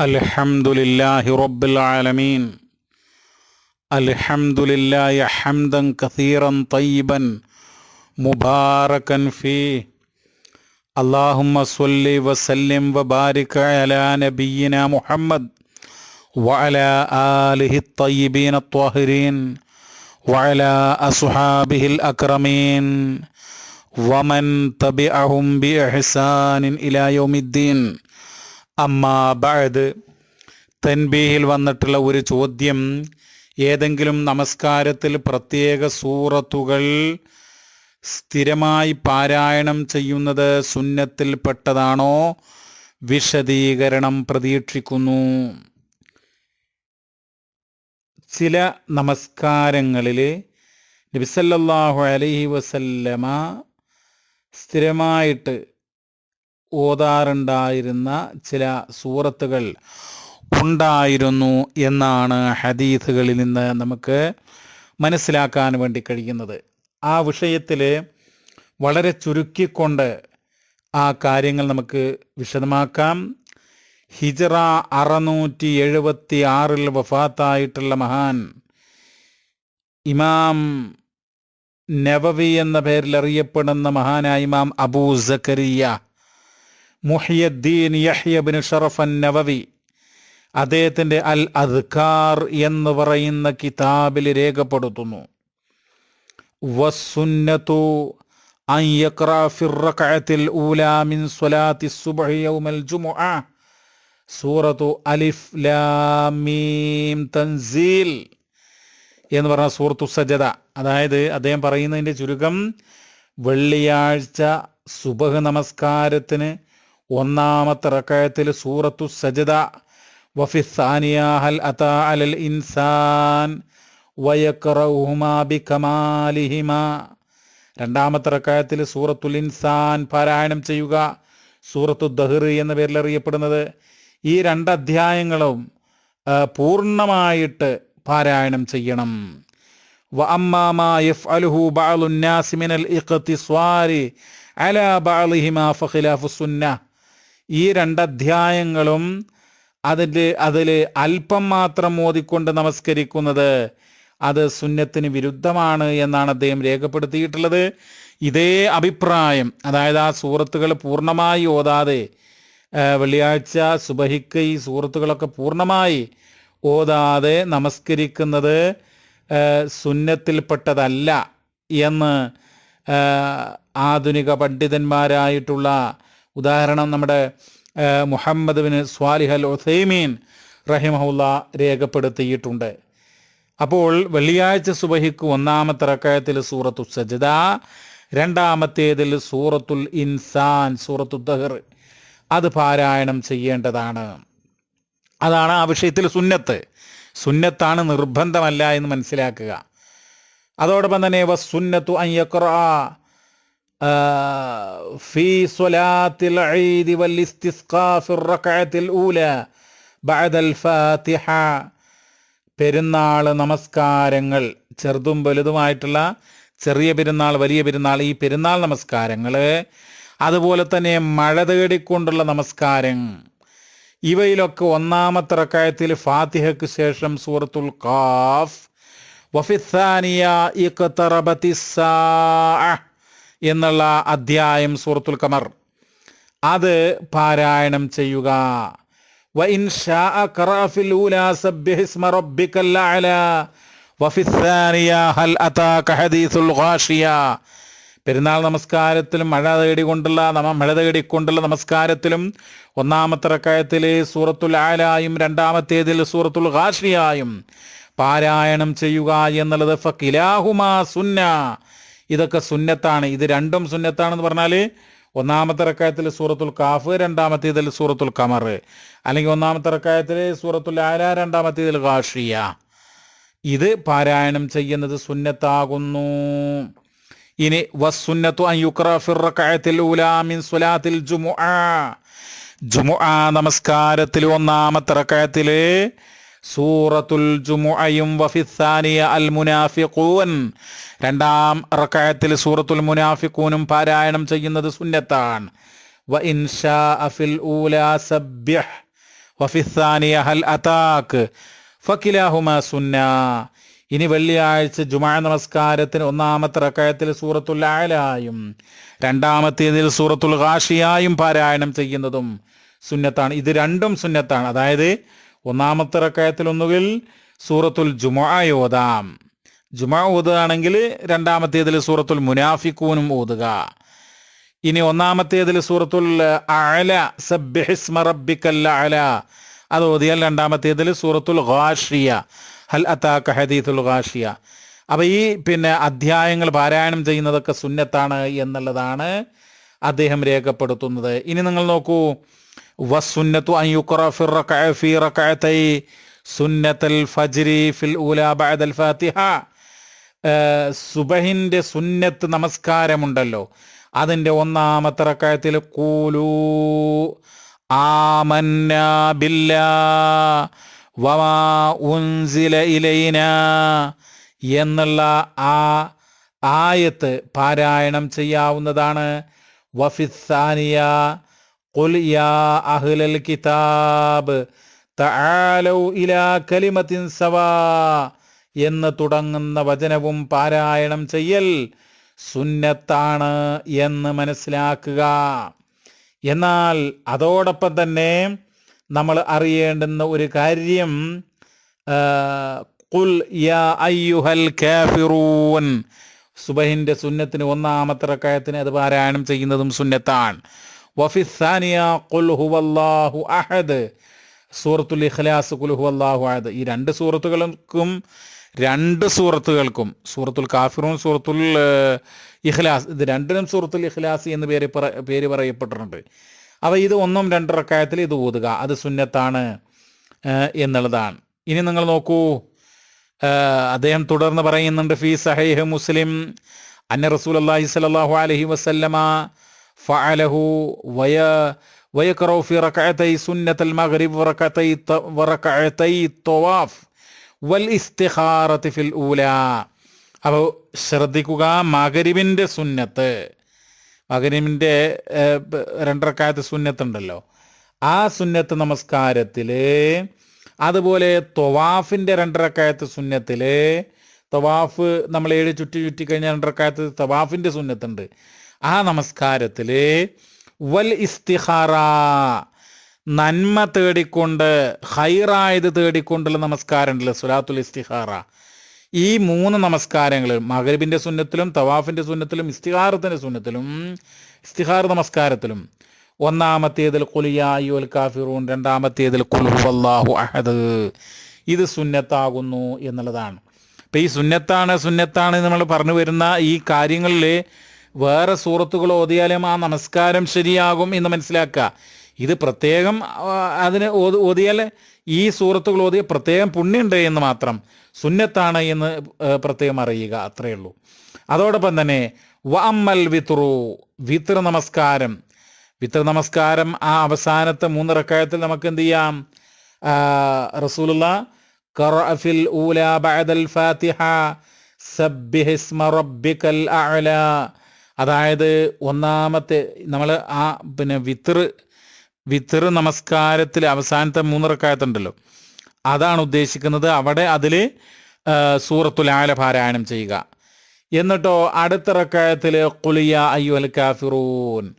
الحمد لله رب العالمين. الحمد لله حمدا كثيرا طيبا مباركا فيه. اللهم صل وسلم وبارك على نبينا محمد وعلى آله الطيبين الطاهرين وعلى أصحابه الأكرمين ومن تبعهم بإحسان إلى يوم الدين. അമ്മാ ബഅദ്. തൻബീഹിൽ വന്നിട്ടുള്ള ഒരു ചോദ്യം. ഏതെങ്കിലും നമസ്കാരത്തിൽ പ്രത്യേക സൂറത്തുകൾ സ്ഥിരമായി പാരായണം ചെയ്യുന്നത് സുന്നത്തിൽപ്പെട്ടതാണോ വിശദീകരണം പ്രതീക്ഷിക്കുന്നു. ചില നമസ്കാരങ്ങളിൽ നബിസല്ലാഹു അലഹി വസല്ലമ സ്ഥിരമായിട്ട് ഓതാറുണ്ടായിരുന്ന ചില സൂറത്തുകൾ ഉണ്ടായിരുന്നു എന്നാണ് ഹദീസുകളിൽ നിന്ന് നമുക്ക് മനസ്സിലാക്കാൻ വേണ്ടി കഴിയുന്നത്. ആ വിഷയത്തിൽ വളരെ ചുരുക്കിക്കൊണ്ട് ആ കാര്യങ്ങൾ നമുക്ക് വിശദമാക്കാം. ഹിജറ അറുന്നൂറ്റി എഴുപത്തി ആറിൽ വഫാത്തായിട്ടുള്ള മഹാൻ ഇമാം നവവി എന്ന പേരിൽ അറിയപ്പെടുന്ന മഹാനായ ഇമാം അബൂ സക്കരിയ മുഹിയദ്ദീൻ യഹ്യബിൻ ഷറഫൻ നവവി അദ്ദേഹത്തിന്റെ അൽ അദ്കാർ എന്ന് പറയുന്ന കിതാബിൽ രേഖപ്പെടുത്തുന്നു. വസ്സുന്നത്തു എന്ന് പറഞ്ഞ സൂറത്തു സജ്ജത അതായത് അദ്ദേഹം പറയുന്നതിന്റെ ചുരുക്കം വെള്ളിയാഴ്ച സുബഹ് നമസ്കാരത്തിന് ഒന്നാമത്തെ റക്കായത്തിൽ സൂറത്തു സജദ അതാ അലൽ ഇൻസാൻ രണ്ടാമത്തെ റക്കായത്തിൽ സൂറത്തുൽ ഇൻസാൻ പാരായണം ചെയ്യുക സൂറത്തു ദഹർ എന്ന പേരിൽ അറിയപ്പെടുന്നത്. ഈ രണ്ട് അധ്യായങ്ങളും പൂർണമായിട്ട് പാരായണം ചെയ്യണം. വ അമ്മാമാ ഇഖ്തിസ്വാരി അല ബാലിഹിമ ഫഖിലാഫു സുന്ന. ഈ രണ്ടധ്യായങ്ങളും അതിൽ അതിൽ അല്പം മാത്രം ഓതിക്കൊണ്ട് നമസ്കരിക്കുന്നത് അത് സുന്നത്തിന് വിരുദ്ധമാണ് എന്നാണ് അദ്ദേഹം രേഖപ്പെടുത്തിയിട്ടുള്ളത്. ഇതേ അഭിപ്രായം അതായത് ആ സൂറത്തുകൾ പൂർണമായി ഓതാതെ വെള്ളിയാഴ്ച സുബഹിക്ക് ഈ സൂറത്തുകളൊക്കെ പൂർണമായി ഓതാതെ നമസ്കരിക്കുന്നത് സുന്നത്തിൽപ്പെട്ടതല്ല എന്ന് ആധുനിക പണ്ഡിതന്മാരായിട്ടുള്ള ഉദാഹരണം നമ്മുടെ മുഹമ്മദ് ബിൻ സ്വാലിഹൽ ഒസൈമീൻ റഹിമഹുല്ല രേഖപ്പെടുത്തിയിട്ടുണ്ട്. അപ്പോൾ വെള്ളിയാഴ്ച സുബഹിക്ക് ഒന്നാമത്തെ റക്കായത്തിൽ സൂറത്തു സജദ രണ്ടാമത്തേതിൽ സൂറത്തുൽ ഇൻസാൻ സൂറത്തു ദഹർ. അത് പാരായണം ചെയ്യേണ്ടതാണ്. അതാണ് ആ വിഷയത്തിൽ സുന്നത്ത്. സുന്നത്താണ് നിർബന്ധമല്ല എന്ന് മനസ്സിലാക്കുക. അതോടൊപ്പം തന്നെ വസുന്നത്തു അയ്യക്ര في صلاة العيد والاستسقاء في الركعة الأولى بعد الفاتحة പെരുന്നാൾ നമസ്കാരങ്ങൾ ചെറുതും വലുതുമായിട്ടുള്ള ചെറിയ പെരുന്നാൾ വലിയ പെരുന്നാൾ ഈ പെരുന്നാൾ നമസ്കാരങ്ങൾ അതുപോലെ തന്നെ മഴ തേടിക്കൊണ്ടുള്ള നമസ്കാരം ഇവയിലൊക്കെ ഒന്നാമത്തെ റക്കായത്തിൽ ഫാത്തിഹയ്ക്ക് ശേഷം സൂറത്തുൽ ഖാഫ് വഫിസാനിയ ഇഖ്തറബത്തിസ്സാ എന്നുള്ള അധ്യായം സൂറത്തുൽ കമർ അത് പാരായണം ചെയ്യുക. പെരുന്നാൾ നമസ്കാരത്തിലും മഴ തേടിക്കൊണ്ടുള്ള നമ മഴ തേടിക്കൊണ്ടുള്ള നമസ്കാരത്തിലും ഒന്നാമത്തെ റക്കായത്തിലെ സൂറത്തുൽ ആലായും രണ്ടാമത്തേതിൽ സൂറത്തുൽ ഹാഷിയായും പാരായണം ചെയ്യുക എന്നുള്ളത് ഫക്കിലാഹുമാ സുന്ന. ഇതൊക്കെ സുന്നത്താണ്. ഇത് രണ്ടും സുന്നത്താണെന്ന് പറഞ്ഞാൽ ഒന്നാമത്തെ റക്കായത്തിൽ സൂറത്തുൽ കാഫ് രണ്ടാമത്തേതിൽ സൂറത്തുൽ കമർ അല്ലെങ്കിൽ ഒന്നാമത്തെ റക്കായത്തിൽ സൂറത്തുൽ ആല രണ്ടാമത്തേതിൽ കാഷിയ ഇത് പാരായണം ചെയ്യുന്നത് സുന്നത്താകുന്നു. ഇനി വസുന്നത്തു അയ്യുക്രഫിറക്കായത്തിൽ ഉലാമിൻ സുലാത്തിൽ ജുമുഅ. ജുമുഅ നമസ്കാരത്തിൽ ഒന്നാമത്തെ റക്കായത്തിൽ സൂറത്തുൽ ജുമുഅയും വഫിസാനിയ അൽ മുനാഫിഖൂൻ. രണ്ടാം റക്കായത്തിൽ സൂറത്തുൽ മുനാഫിഖൂനും പാരായണം ചെയ്യുന്നത് സുന്നത്താണ്. വ ഇൻഷാ അഫിൽ ഊലാ സബ്യഹ് വഫിസാനിയ ഹൽ അതാക്ക് ഫക്കിലാഹുമ സുന്ന. ഇനി വെള്ളിയാഴ്ച ജുമാ നമസ്കാരത്തിന് ഒന്നാമത്തെ റക്കായത്തിൽ സൂറത്തുൽ ആലായും രണ്ടാമത്തേതിൽ സൂറത്തുൽ ഖാഷിയായും പാരായണം ചെയ്യുന്നതും സുന്നത്താണ്. ഇത് രണ്ടും സുന്നത്താണ്. അതായത് ഒന്നാമത്തെ റക്കായത്തിൽ ഒന്നുകിൽ സൂറത്തുൽ ജുമാ ഓതാം. ജുമാ ഓതുകയാണെങ്കിൽ രണ്ടാമത്തേതിൽ സൂറത്തുൽ മുനാഫിക്കൂനും ഓതുക. ഇനി ഒന്നാമത്തേതിൽ സൂറത്തുൽ അല സബ്ബിഹിസ്മ റബ്ബിക്കൽ അല അത് ഓതിയാൽ രണ്ടാമത്തേതിൽ സൂറത്തുൽ ഖാഷിയ ഹൽ അത്താക്ക ഹദീത്തുൽ ഖാഷിയ. അപ്പോൾ ഈ പിന്നെ അധ്യായങ്ങൾ പാരായണം ചെയ്യുന്നതൊക്കെ സുന്നത്താണ് എന്നുള്ളതാണ് അദ്ദേഹം രേഖപ്പെടുത്തുന്നത്. ഇനി നിങ്ങൾ നോക്കൂ വസുന്നത്തു അൻ യുഖറ ഫി റകഅ ഫി റകഅതൈ സുന്നത്തൽ ഫജ്രി ഫിൽ ഊല ബഅദൽ ഫാത്തിഹ. ഏഹ് സുബഹിന്റെ സുന്നത്ത് നമസ്കാരമുണ്ടല്ലോ. അതിന്റെ ഒന്നാമത്തെ റക്കായത്തിൽ കൂലു ആമന്ന ബില്ലാ വമാ ഉൻസില ഇലൈന എന്നുള്ള ആ ആയത്ത് പാരായണം ചെയ്യാവുന്നതാണ്. വഫിസാനിയ قل يا أهل الكتاب تعالوا إلى كلمة سواء എന്ന് തുടങ്ങുന്ന വചനവും പാരായണം ചെയ്യൽ സുന്നത്താണ് എന്ന് മനസ്സിലാക്കുക എന്നാൽ അതോടൊപ്പം തന്നെ നമ്മൾ അറിയേണ്ടുന്ന ഒരു കാര്യം ആ, ഖുൽ യാ അയ്യുഹൽ കാഫിറൂൻ സുബഹിന്റെ സുന്നത്തിന് ഒന്നാമത്തെ റക്കായത്തിന് അത് പാരായണം ചെയ്യുന്നതും സുന്നത്താണ് ഈ രണ്ട് സൂറത്തുകൾക്കും രണ്ട് സൂറത്തുകൾക്കും സൂറത്തുൽ കാഫിറും സൂറത്തുൽ ഇഖ്ലാസ് ഇത് രണ്ടിനും സൂറത്തുൽ ഇഖ്ലാസ് എന്ന് പേര് പേര് പറയപ്പെട്ടിട്ടുണ്ട്. അവ ഇത് ഒന്നും രണ്ട് റക്കായത്തിൽ ഇത് ഓതുക. അത് സുന്നത്താണ് എന്നുള്ളതാണ്. ഇനി നിങ്ങൾ നോക്കൂ അദ്ദേഹം തുടർന്ന് പറയുന്നുണ്ട് ഫി സഹീഹ് മുസ്ലിം അന്ന റസൂൽ അള്ളാഹി സ്വല്ലല്ലാഹു അലഹി വസല്ലമ ഫഅലഹു വയ ويقرأ في ركعتي سنة المغرب وركعتي الط- وركعتي الطواف والاستخارة في الأولى അപ്പോൾ ശ്രദ്ധിക്കുക മകരിവിൻ്റെ സുന്നത്ത് മകരിവിൻ്റെ രണ്ടരക്കാലത്ത് സുന്നത്തുണ്ടല്ലോ ആ സുന്നത്ത് നമസ്കാരത്തിൽ അതുപോലെ തൊവാഫിൻ്റെ രണ്ടരക്കാലത്ത് സുന്നത്തിൽ തവാഫ് നമ്മൾ ഏഴ് ചുറ്റി ചുറ്റി കഴിഞ്ഞ രണ്ടരക്കാലത്ത് തവാഫിൻ്റെ സുന്നത്തുണ്ട് ആ നമസ്കാരത്തിൽ വൽ ഇസ്തിഹാറ നന്മ തേടിക്കൊണ്ട് ഹൈറായത് തേടിക്കൊണ്ടുള്ള നമസ്കാരം ഉണ്ടല്ലോ സുലാത്തുൽ ഇസ്തിഹാറ ഈ മൂന്ന് നമസ്കാരങ്ങൾ മകരബിന്റെ സുന്നത്തിലും തവാഫിന്റെ സുന്നത്തിലും ഇസ്തിഹാറത്തിന്റെ സുന്നത്തിലും ഇസ്തിഹാർ നമസ്കാരത്തിലും. ഒന്നാമത്തേതിൽ കുലിയായുൽ കാഫിറൂൻ രണ്ടാമത്തേതിൽ കുൽഹു അഹദ്. ഇത് സുന്നത്താകുന്നു എന്നുള്ളതാണ്. അപ്പം ഈ സുന്നത്താണ് സുന്നത്താണ് നമ്മൾ പറഞ്ഞു വരുന്ന ഈ കാര്യങ്ങളിൽ വേറെ സൂറത്തുകൾ ഓതിയാലും ആ നമസ്കാരം ശരിയാകും എന്ന് മനസ്സിലാക്കുക. ഇത് പ്രത്യേകം അതിന് ഓതിയാൽ ഈ സൂറത്തുകൾ ഓതിയ പ്രത്യേകം പുണ്യമുണ്ട് എന്ന് മാത്രം. സുന്നത്താണ് എന്ന് പ്രത്യേകം അറിയുക. അത്രയേ ഉള്ളൂ. അതോടൊപ്പം തന്നെ വമ്മൽ വിത്രു വിത്ര നമസ്കാരം. വിത്ര നമസ്കാരം ആ അവസാനത്തെ മൂന്ന് റക്കായത്തിൽ നമുക്ക് എന്ത് ചെയ്യാം റസൂലുള്ള ബഅദൽ ഫാത്തിഹ സബ്ബിഹിസ്മ റബ്ബിക്കൽ അഅല. അതായത് ഒന്നാമത്തെ നമ്മൾ ആ പിന്നെ വിത്തറ് വിത്തറ് നമസ്കാരത്തിൽ അവസാനത്തെ മൂന്നിറക്കായത്തുണ്ടല്ലോ. അതാണ് ഉദ്ദേശിക്കുന്നത്. അവിടെ അതിൽ സൂറത്തുൽ ആല പാരായണം ചെയ്യുക. എന്നിട്ടോ അടുത്ത റക്കായത്തിൽ കുലിയ അയ്യുൽ കാഫിറൂൻ.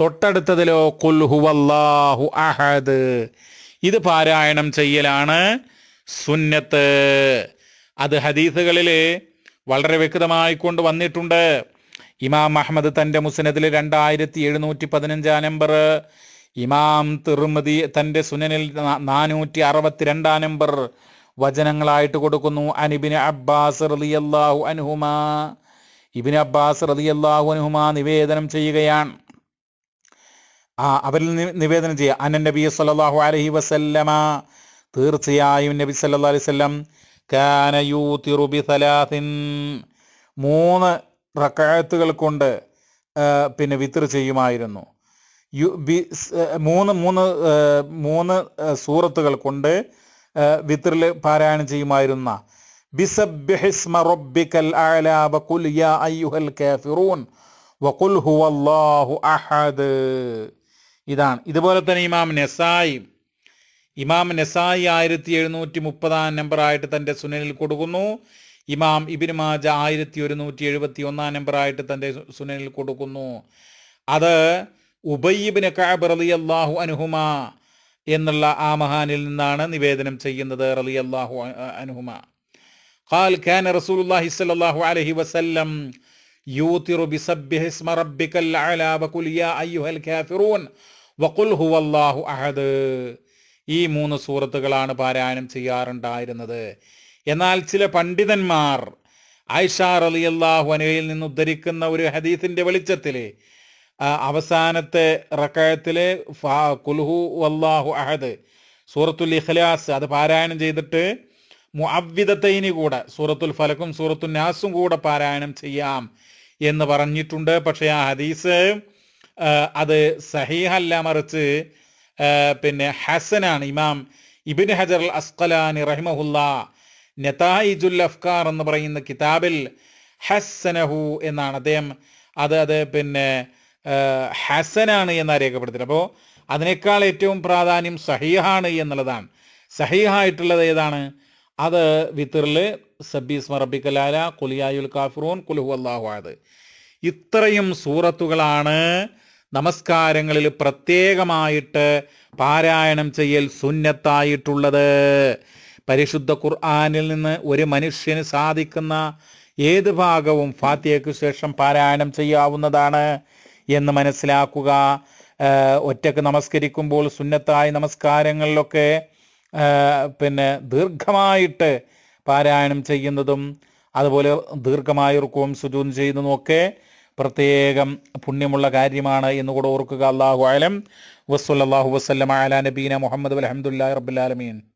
തൊട്ടടുത്തതിലോ കുൽ ഹുവല്ലാഹു അഹദ്. ഇത് പാരായണം ചെയ്യലാണ് സുന്നത്ത്. അത് ഹദീസുകളിൽ വളരെ വ്യക്തമായി കൊണ്ട് വന്നിട്ടുണ്ട്. ഇമാം അഹമ്മദ് തന്റെ മുസ്നദിൽ രണ്ടായിരത്തി എഴുന്നൂറ്റി പതിനഞ്ചാം നമ്പർ. ഇമാം തിറുമതി തന്റെ സുനനിൽ നാനൂറ്റി അറുപത്തിരണ്ടാം നമ്പർ വചനങ്ങളായിട്ട് കൊടുക്കുന്നു. അനിബിന് അബ്ബാസ് റളിയല്ലാഹു അൻഹുമാ. ഇബിന് അബ്ബാസ് റളിയല്ലാഹു അൻഹുമാ നിവേദനം ചെയ്യുകയാണ്. ആ അവരിൽ നിവേദനം ചെയ്യുക. അനൻ നബി സല്ലല്ലാഹു അലഹി വസല്ലമ. തീർച്ചയായും നബി സല്ലാ അലൈവല്ലം വസല്ലം കാന യൂതിറു ബി സലാസിൻ. മൂന്ന് റക്അത്തുകൾ കൊണ്ട് പിന്നെ വിത്ർ ചെയ്യുമായിരുന്നു. യു ബി മൂന്ന് മൂന്ന് മൂന്ന് സൂറത്തുകൾ കൊണ്ട് വിത്രിൽ പാരായണം ചെയ്യുമായിരുന്ന. ബിസബ്ബിഹിസ്മ റബ്ബിക്കൽ അഅലാ യാ അയ്യുഹൽ കാഫിറൂൻ വഖുൽ ഹുവല്ലാഹു അഹദ്. ഇതാണ്. ഇതുപോലെ തന്നെ ഇമാം നെസായി ഇമാം നെസായി ആയിരത്തി എഴുന്നൂറ്റി മുപ്പതാം നമ്പറായിട്ട് തന്റെ സുനനിൽ കൊടുക്കുന്നു. ഇമാം ഇബിന് മാജ ആയിരത്തി ഒരുന്നൂറ്റി എഴുപത്തി ഒന്നാം നമ്പറായിട്ട് തൻ്റെ സുനനിൽ കൊടുക്കുന്നു അത് ഉബയ്യബിന് കാബ് റലി അള്ളാഹു അനുഹുമ എന്നുള്ള ആ മഹാനിൽ നിന്നാണ് നിവേദനം ചെയ്യുന്നത് റലി അള്ളാഹു അനുഹുമ قال كان رسول الله صلى الله عليه وسلم يوتر بسبح اسم ربك الأعلى وقل يا أيها الكافرون وقل هو الله أحد ഈ മൂന്ന് സൂറത്തുകളാണ് പാരായണം ചെയ്യാറുണ്ടായിരുന്നത് എന്നാൽ ചില പണ്ഡിതന്മാർ ആയിഷ റളിയല്ലാഹു അൻഹയിൽ നിന്ന് ഉദ്ധരിക്കുന്ന ഒരു ഹദീസിന്റെ വെളിച്ചത്തിൽ അവസാനത്തെ റക്കയത്തിലെ കുൽഹു അള്ളാഹു അഹദ് സൂറത്തുൽ ഇഖ്ലാസ് അത് പാരായണം ചെയ്തിട്ട് മുഅവ്വിദത്തൈനി കൂടെ സൂറത്തുൽ ഫലക്കും സൂറത്തുൽ നാസും കൂടെ പാരായണം ചെയ്യാം എന്ന് പറഞ്ഞിട്ടുണ്ട്. പക്ഷേ ആ ഹദീസ് അത് സഹീഹല്ല മറിച്ച് പിന്നെ ഹസനാണ്. ഇമാം ഇബിൻ ഹജർ അൽ അസ്കലാനി നെതായിജുൽ അഫ്കാർ എന്ന് പറയുന്ന കിതാബിൽ ഹസ്സനഹു എന്നാണ്. അദ്ദേഹം അത് അത് പിന്നെ ഹസനാണ് എന്നാണ് രേഖപ്പെടുത്തിയത്. അപ്പോൾ അതിനേക്കാൾ ഏറ്റവും പ്രാധാന്യം സഹീഹാണ് എന്നുള്ളതാണ്. സഹീഹായിട്ടുള്ളത് ഏതാണ്? അത് വിത്തറിൽ സബീസ് മറബിക്കലാല കുലിയായുൽ കാഫിറൂൻ കുലുഹു അള്ളാഹു അത് ഇത്രയും സൂറത്തുകളാണ് നമസ്കാരങ്ങളിൽ പ്രത്യേകമായിട്ട് പാരായണം ചെയ്യൽ സുന്നത്തായിട്ടുള്ളത്. പരിശുദ്ധ ഖുർആാനിൽ നിന്ന് ഒരു മനുഷ്യന് സാധിക്കുന്ന ഏത് ഭാഗവും ഫാത്തിയയ്ക്ക് ശേഷം പാരായണം ചെയ്യാവുന്നതാണ് എന്ന് മനസ്സിലാക്കുക. ഒറ്റയ്ക്ക് നമസ്കരിക്കുമ്പോൾ സുന്നത്തായ നമസ്കാരങ്ങളിലൊക്കെ പിന്നെ ദീർഘമായിട്ട് പാരായണം ചെയ്യുന്നതും അതുപോലെ ദീർഘമായ റുക്കവും സുജൂൻ ചെയ്യുന്നതും ഒക്കെ പ്രത്യേകം പുണ്യമുള്ള കാര്യമാണ് എന്ന് കൂടെ ഓർക്കുക. അള്ളാഹു ആലം വസ്ലാഹു വസ്ലം അല നബീന മുഹമ്മദ്. അലഹമുല്ലാ റബുലാലമീൻ